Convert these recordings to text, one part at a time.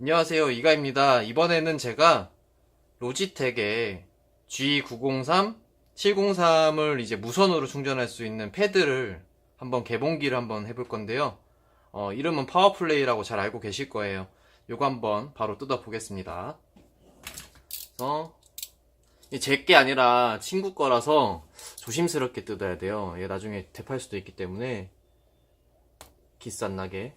안녕하세요 이가입니다. 이번에는 제가 로지텍의 G903 703을 이제 무선으로 충전할 수 있는 패드를 한번 개봉기를 한번 해볼 건데요. 어, 이름은 파워플레이라고 잘 알고 계실 거예요. 요거 한번 바로 뜯어 보겠습니다. 그래서 제게 아니라 친구 거라서 조심스럽게 뜯어야 돼요. 얘 나중에 대팔 수도 있기 때문에 안 나게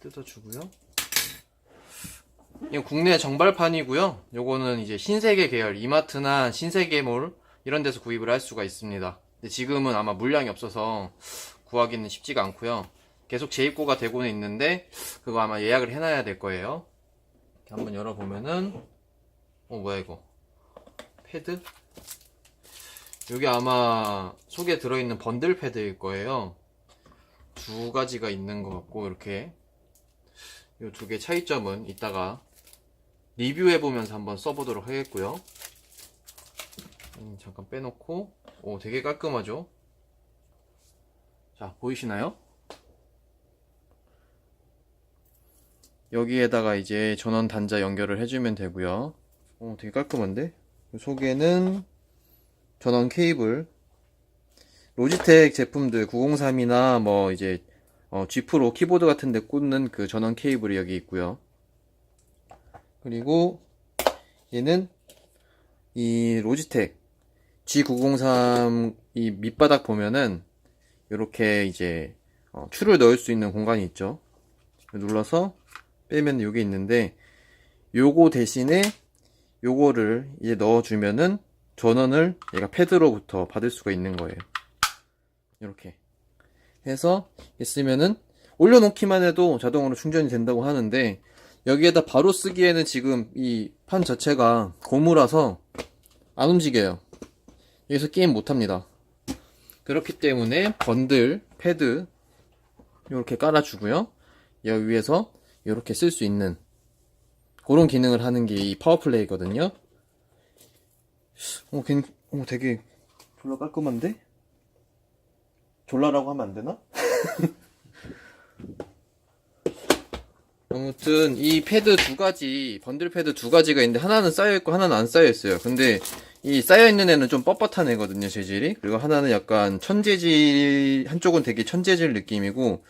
뜯어주고요. 이거 국내 정발판이고요. 요거는 이제 신세계 계열 이마트나 신세계몰 이런 데서 구입을 할 수가 있습니다. 근데 지금은 아마 물량이 없어서 구하기는 쉽지가 않고요. 계속 재입고가 되고는 있는데 그거 아마 예약을 해놔야 될 거예요. 한번 열어보면은 어 뭐야 이거 패드? 여기 아마 속에 들어있는 번들 패드일 거예요. 두 가지가 있는 것 같고 이렇게 이 두 개 차이점은 이따가 리뷰해보면서 한번 써보도록 하겠고요. 음, 잠깐 빼놓고, 오, 되게 깔끔하죠? 자, 보이시나요? 여기에다가 이제 전원 단자 연결을 해주면 되고요. 오, 되게 깔끔한데? 속에는 전원 케이블, 로지텍 제품들 903이나 뭐 이제 어, G 프로 키보드 같은 데 꽂는 그 전원 케이블이 여기 있고요. 그리고 얘는 이 로지텍 G903 이 밑바닥 보면은 이렇게 이제 어, 추를 넣을 수 있는 공간이 있죠. 눌러서 빼면 여기 있는데 요거 대신에 요거를 이제 넣어주면은 전원을 얘가 패드로부터 받을 수가 있는 거예요. 이렇게 해서 있으면은 올려놓기만 해도 자동으로 충전이 된다고 하는데 여기에다 바로 쓰기에는 지금 이 판 자체가 고무라서 안 움직여요. 여기서 게임 못합니다. 그렇기 때문에 번들, 패드 이렇게 깔아주고요. 여기 위에서 이렇게 쓸 수 있는 그런 기능을 하는 게 이 파워플레이거든요. 어, 괜, 어, 되게 졸라 깔끔한데? 졸라라고 하면 안 되나? 아무튼 이 패드 두 가지 번들 패드 두 가지가 있는데 하나는 쌓여 있고 하나는 안 쌓여 있어요. 근데 이 쌓여 있는 애는 좀 뻣뻣한 애거든요, 재질이. 그리고 하나는 약간 천재질 한쪽은 되게 천재질 느낌이고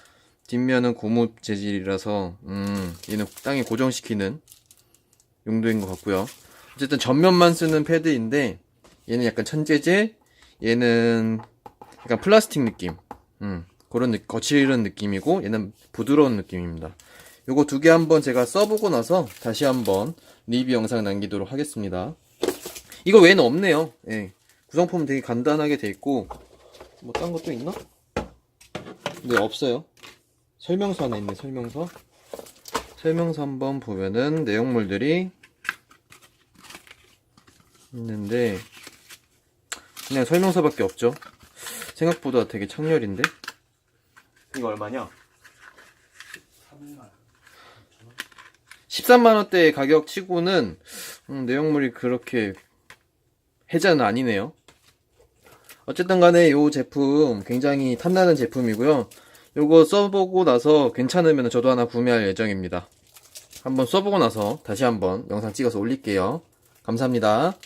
뒷면은 고무 재질이라서 음, 얘는 땅에 고정시키는 용도인 것 같고요. 어쨌든 전면만 쓰는 패드인데 얘는 약간 천재질, 얘는 약간 플라스틱 느낌. 음, 그런 느- 거칠은 느낌이고 얘는 부드러운 느낌입니다. 요거 두 개 한번 제가 써보고 나서 다시 한번 리뷰 영상 남기도록 하겠습니다. 이거 외에는 없네요. 예. 구성품은 되게 간단하게 돼 있고 뭐 딴 것도 있나? 네, 없어요. 설명서 하나 있네, 설명서. 설명서 한번 보면은 내용물들이 있는데 그냥 설명서밖에 없죠. 생각보다 되게 창렬인데? 이거 얼마냐? 13만원대의 가격 치고는 음, 내용물이 그렇게 해자는 아니네요. 어쨌든 간에 이 제품 굉장히 탐나는 제품이고요. 요거 써보고 나서 괜찮으면 저도 하나 구매할 예정입니다. 한번 써보고 나서 다시 한번 영상 찍어서 올릴게요. 감사합니다.